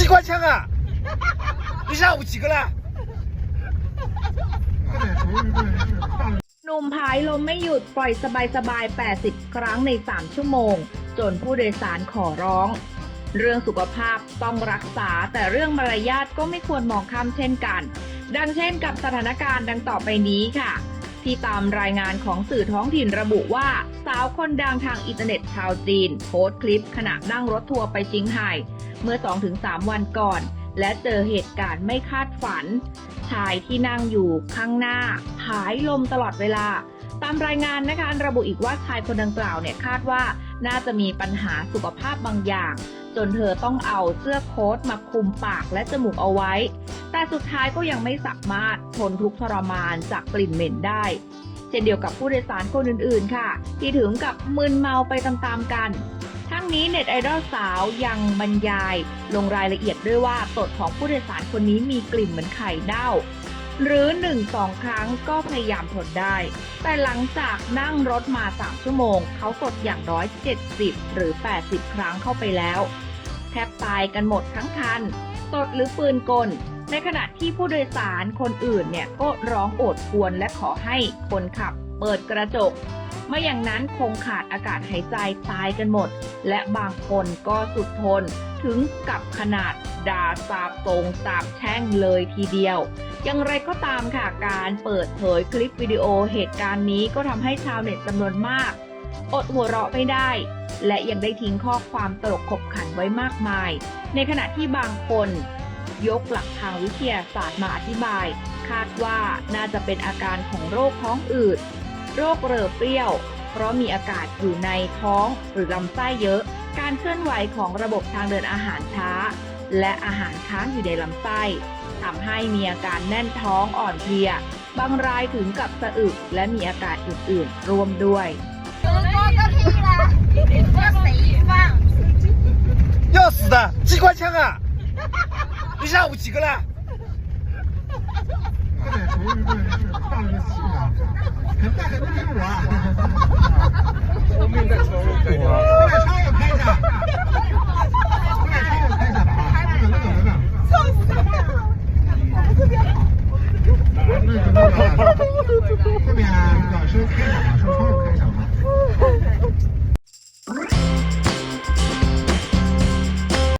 机关枪啊！你下午几个了？ หนุ่มพายลมไม่หยุดปล่อยสบายๆ 80 ครั้งใน 3 ชั่วโมง จนผู้โดยสารขอร้อง เรื่องสุขภาพต้องรักษา แต่เรื่องมารยาทก็ไม่ควรมองข้ามเช่นกัน ดังเช่นกับสถานการณ์ดังต่อไปนี้ค่ะ ที่ตามรายงานของสื่อท้องถิ่นระบุว่า สาวคนดังทางอินเทอร์เน็ตชาวจีน โพสต์คลิปขณะนั่งรถทัวร์ไปจิงไห่เมื่อ 2-3 วันก่อน และเจอเหตุการณ์ไม่คาดฝัน ชายที่นั่งอยู่ข้างหน้าผายลมตลอดเวลา ตามรายงานนะคะระบุอีกว่าชายคนดังกล่าวเนี่ยคาดว่าน่าจะมีปัญหาสุขภาพบางอย่าง จนเธอต้องเอาเสื้อโค้ทมาคลุมปากและจมูกเอาไว้ แต่สุดท้ายก็ยังไม่สามารถทนทุกข์ทรมานจากกลิ่นเหม็นได้ เช่นเดียวกับผู้โดยสารคนอื่นๆ ค่ะ ที่ถึงกับมึนเมาไปตามๆกัน ทั้งนี้เน็ตไอดอลสาวยังบรรยาย ลงรายละเอียดด้วยว่าตดของผู้โดยสารคนนี้มีกลิ่นเหมือนไข่เน่า หรือ 1-2 ครั้งก็พยายามทนได้ แต่หลังจากนั่งรถมา 3 ชั่วโมง เขาตดอย่างน้อย 70 หรือ 80 ครั้งเข้าไปแล้ว แทบตายกันหมดทั้งคันตดหรือปืนกล ในขณะที่ผู้โดยสารคนอื่นเนี่ยก็ร้องโอดควรและขอให้คนขับเปิดกระจกไม่อย่างนั้นคงขาดอากาศหายใจตายกันหมด และบางคนก็สุดทน ถึงกับขนาดด่าสาบตรงสาบแช่งเลยทีเดียว อย่างไรก็ตามค่ะการเปิดเผยคลิปวิดีโอเหตุการณ์นี้ก็ทำให้ชาวเน็ตจำนวนมาก อดหัวเราะไม่ได้ และยังได้ทิ้งข้อความตลกขบขันไว้มากมาย ในขณะที่บางคน ยกหลักทางวิทยาศาสตร์มาอธิบาย คาดว่าน่าจะเป็นอาการของโรคท้องอืดโรคเรอเปรี้ยว เพราะมีอากาศอยู่ในท้องหรือลำไส้เยอะ การเคลื่อนไหวของระบบทางเดินอาหารช้า และอาหารค้างอยู่ในลำไส้ ทำให้มีอาการแน่นท้องอ่อนเพลีย บางรายถึงกับสะอึกและมีอาการอื่นๆ ร่วมด้วย 有人说个屁啦！说谁放？要死的！机关枪啊！你下午几个了？ 后面老师开着老师窗户开